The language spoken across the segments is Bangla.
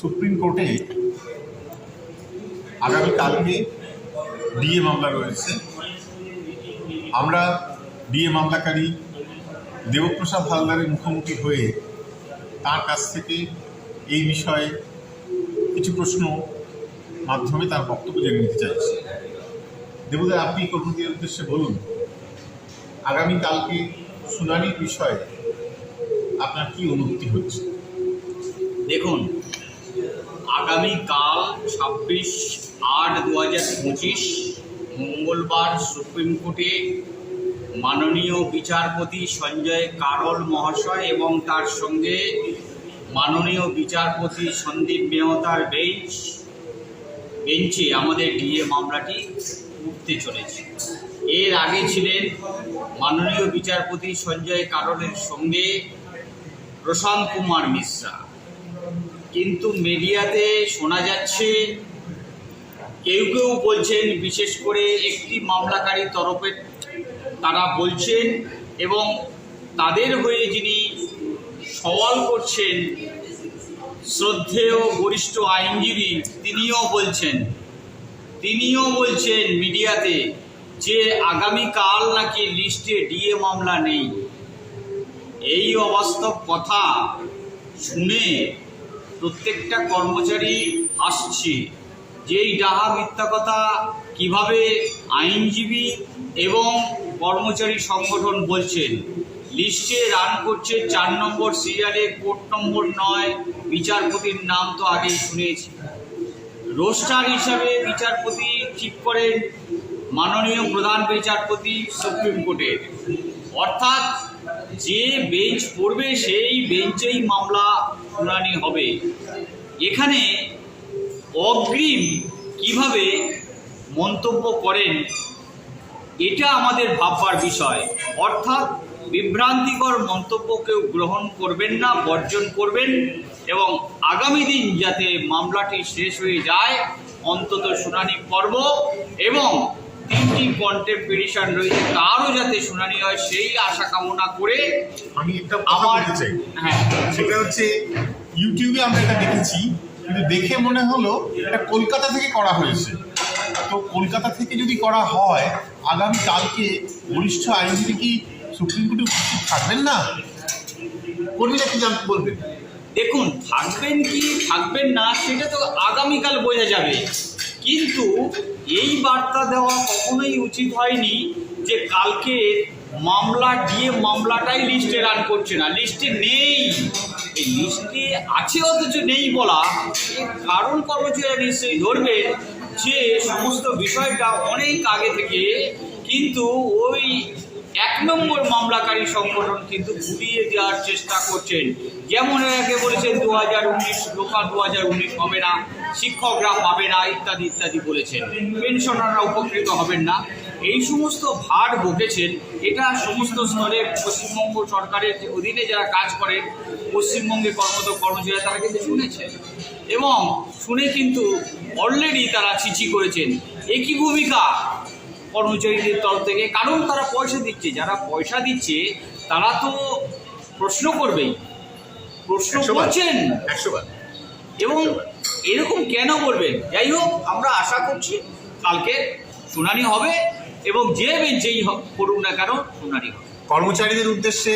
সুপ্রিম কোর্টে আগামীকালকে ডিএ মামলা রয়েছে। আমরা ডিএ মামলাকারী দেবপ্রসাদ হালদারের মুখোমুখি হয়ে তার কাছ থেকে এই বিষয়ে কিছু প্রশ্ন মাধ্যমে তার বক্তব্য জেনে নিতে চাইছি। দেবদা, আপনি কর্মীদের উদ্দেশ্যে বলুন, আগামীকালকে শুনানির বিষয়ে আপনার কি অনুভূতি হচ্ছে? দেখুন, আগামীকাল ছাব্বিশ আট দু হাজার পঁচিশ, মঙ্গলবার সুপ্রিম কোর্টে মাননীয় বিচারপতি সঞ্জয় কারল মহাশয় এবং তার সঙ্গে মাননীয় বিচারপতি সন্দীপ মেহতার বেঞ্চ, বেঞ্চে আমাদের ডিএ মামলাটি উঠতে চলেছে। এর আগে ছিলেন মাননীয় বিচারপতি সঞ্জয় কারলের সঙ্গে প্রশান্ত কুমার মিশ্রা। কিন্তু মিডিয়াতে শোনা যাচ্ছে, কেউ কেউ বলছেন, বিশেষ করে একটি মামলাকারী তরফে তারা বলছেন এবং তাদের হয়ে যিনি সওয়াল করছেন, শ্রদ্ধেয় বরিষ্ঠ আইনজীবী, তিনিও বলছেন তিনিও বলছেন মিডিয়াতে যে আগামীকাল নাকি লিস্টে ডিএ মামলা নেই। এই অবাস্তব কথা শুনে প্রত্যেকটা কর্মচারী আসছে। যে এই ডাহা মিথ্যা কথা কীভাবে আইনজীবী এবং কর্মচারী সংগঠন বলছেন, লিস্টে রান করছে চার নম্বর সিরিয়ালে কোর্ট নম্বর নয়, বিচারপতির নাম তো আগেই শুনেছি। রোস্টার হিসাবে বিচারপতি ঠিক করেন, মাননীয় প্রধান বিচারপতি সুপ্রিম কোর্টের অর্থাৎ যে বেঞ্চ পড়বে, সেই বেঞ্চেই মামলা শুনানি হবে। এখানে অগ্রিম কীভাবে মন্তব্য করেন, এটা আমাদের ভাববার বিষয়। অর্থাৎ বিভ্রান্তিকর মন্তব্য কেউ গ্রহণ করবেন না, বর্জন করবেন এবং আগামী দিন যাতে মামলাটি শেষ হয়ে যায়, অন্তত শুনানি পর্ব এবং তিনটি কন্টেম্প পিটিশন রয়েছে তারও যাতে শুনানি হয় সেই আশা কামনা করে আমি একটা আমার চাই। হ্যাঁ। সেটা হচ্ছে ইউটিউবে আমরা এটা দেখেছি কিন্তু দেখে মনে হলো এটা কলকাতা থেকে করা হয়েছে। তো কলকাতা থেকে যদি করা হয় আগামী কালকে বরিষ্ঠ আইনজীবী কি সুপ্রিম কোর্টে উপস্থিত থাকবেন না? কর্মীরা কি জানতে বলবেন? দেখুন থাকবেন কি থাকবেন না সেটা তো আগামীকাল বোঝা যাবে। কিন্তু এই বার্তা দেওয়া কখনোই উচিত হয়নি যে কালকে মামলা দিয়ে মামলাটাই লিস্টে রান করছে না। লিস্টে নেই। এই লিস্টে আছে অথচ নেই বলা। এর কারণ কর্মচারীরা নিশ্চয়ই ধরবে যে সমস্ত বিষয়টা অনেক আগে থেকে, কিন্তু ওই এক নম্বর মামলাকারী সংগঠন কিন্তু ঘুরিয়ে দেওয়ার চেষ্টা করছেন। যেমন এর আগে বলেছেন দু হাজার উনিশ, লোকাল দু হাজার উনিশ হবে না, শিক্ষকরা পাবে না, ইত্যাদি ইত্যাদি বলেছেন। পেনশনাররা উপকৃত হবেন না। এই সমস্ত ভার বকেছেন এটা সমস্ত স্তরে পশ্চিমবঙ্গ সরকারের অধীনে যারা কাজ করেন পশ্চিমবঙ্গে কর্মরত কর্মচারীরা, তারা কিন্তু শুনেছেন। এবং শুনে কিন্তু অলরেডি তারা চিঠি করেছেন। একই ভূমিকা? কর্মচারীদের তরফ থেকে কারণ তারা পয়সা দিচ্ছে। যারা পয়সা দিচ্ছে তারা তো প্রশ্ন করবেই। প্রশ্ন। করছেন। এবং এরকম কেন করবেন? যাই হোক আমরা আশা করছি কালকে শুনানি হবে এবং যে বেঞ্চেই হোক করুক না কেন শুনানি হবে। কর্মচারীদের উদ্দেশ্যে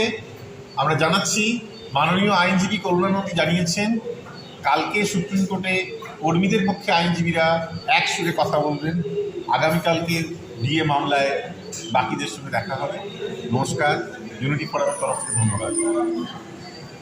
আমরা জানাচ্ছি মাননীয় আইনজীবী করুণানন্দী জানিয়েছেন কালকে সুপ্রিম কোর্টে কর্মীদের পক্ষে আইনজীবীরা এক সুরে কথা বলবেন। আগামীকালকে ডিএ মামলায় বাকিদের সঙ্গে দেখা হবে। নমস্কার ইউনিটি পড়ার তরফ থেকে ধন্যবাদ।